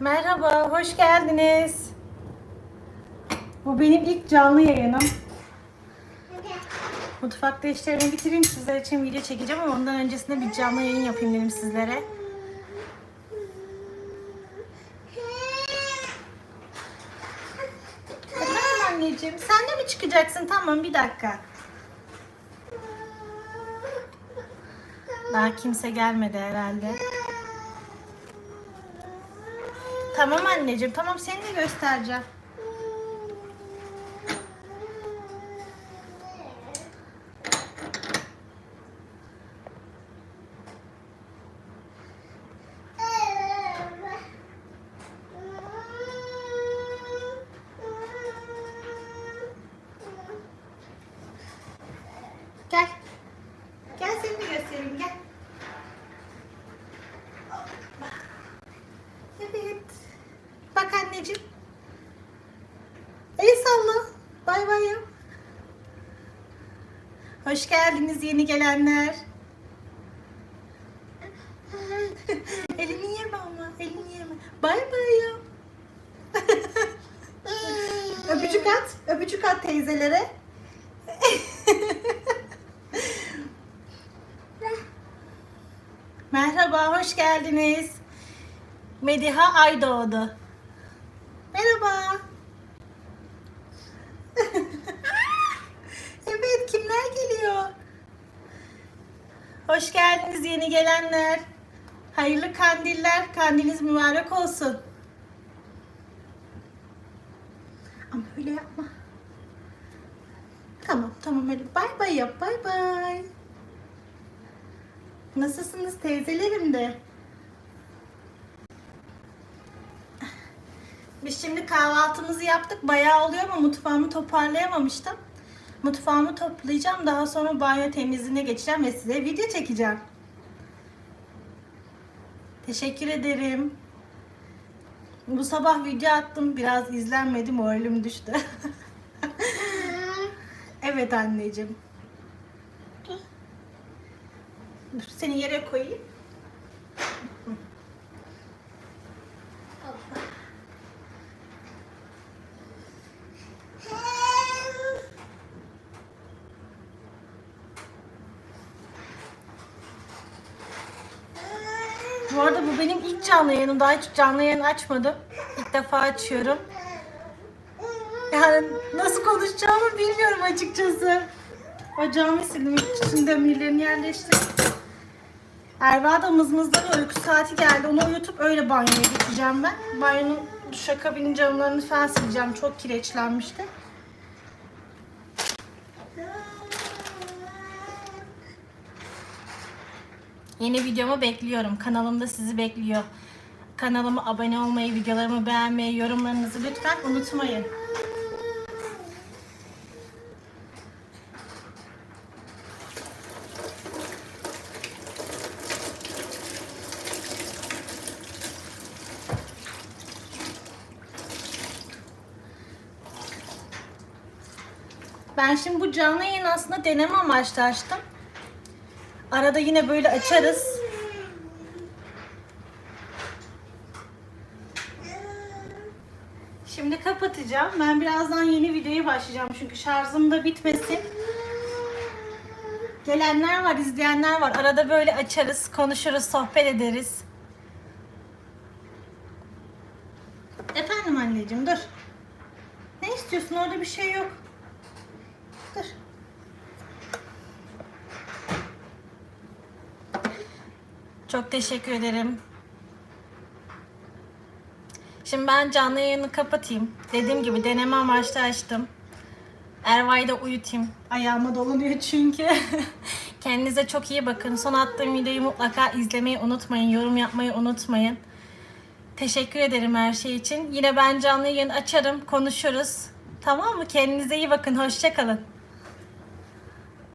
Merhaba, hoş geldiniz. Bu benim ilk canlı yayınım. Mutfakta işlerimi bitireyim sizler için video çekeceğim ama ondan öncesinde bir canlı yayın yapayım dedim sizlere. Efendim anneciğim, sen de mi çıkacaksın? Tamam bir dakika. Daha kimse gelmedi herhalde. Tamam anneciğim, tamam seni de göstereceğim. Evet. Bak anneciğim. El salla. Bay bay. Hoş geldiniz yeni gelenler. elini yeme ama. Elini yeme. Bay bay öpücük at. Öpücük at teyzelere. Merhaba, hoş geldiniz. Mediha Aydoğdu. Merhaba. evet, kimler geliyor? Hoş geldiniz yeni gelenler. Hayırlı kandiller, kandiliniz mübarek olsun. Ama öyle yapma. Tamam, tamam öyle. Bay bay yap, bay bay. Nasılsınız teyzelerim de? Biz şimdi kahvaltımızı yaptık. Bayağı oluyor ama mutfağımı toparlayamamıştım. Mutfağımı toplayacağım. Daha sonra banyo temizliğine geçeceğim ve size video çekeceğim. Teşekkür ederim. Bu sabah video attım. Biraz izlenmedi. Moralim düştü. evet anneciğim. Dur seni yere koyayım. Bu arada bu benim ilk canlı yayınım. Daha hiç canlı yayın açmadım. İlk defa açıyorum. Yani nasıl konuşacağımı bilmiyorum açıkçası. Bacağımı sildim. İçinde demirlerini yerleştirdim. Erva da mızmızlanıyor. Uyku saati geldi. Onu uyutup öyle banyoya geçeceğim ben. Banyonun duşakabinin camlarını falan sileceğim. Çok kireçlenmişti. Yeni videomu bekliyorum. Kanalımda sizi bekliyor. Kanalıma abone olmayı, videolarımı beğenmeyi, yorumlarınızı lütfen unutmayın. Ben şimdi bu canlı yayın aslında deneme amaçlı açtım. Arada yine böyle açarız. Şimdi kapatacağım. Ben birazdan yeni videoya başlayacağım çünkü şarjım da bitmesin. Gelenler var, izleyenler var. Arada böyle açarız, konuşuruz, sohbet ederiz. Efendim anneciğim dur. Ne istiyorsun? Orada bir şey yok. Dur. Çok teşekkür ederim. Şimdi ben canlı yayını kapatayım. Dediğim gibi deneme amaçlı açtım. Erva'yı da uyutayım. Ayağıma dolanıyor çünkü. Kendinize çok iyi bakın. Son attığım videoyu mutlaka izlemeyi unutmayın. Yorum yapmayı unutmayın. Teşekkür ederim her şey için. Yine ben canlı yayın açarım. Konuşuruz. Tamam mı? Kendinize iyi bakın. Hoşçakalın.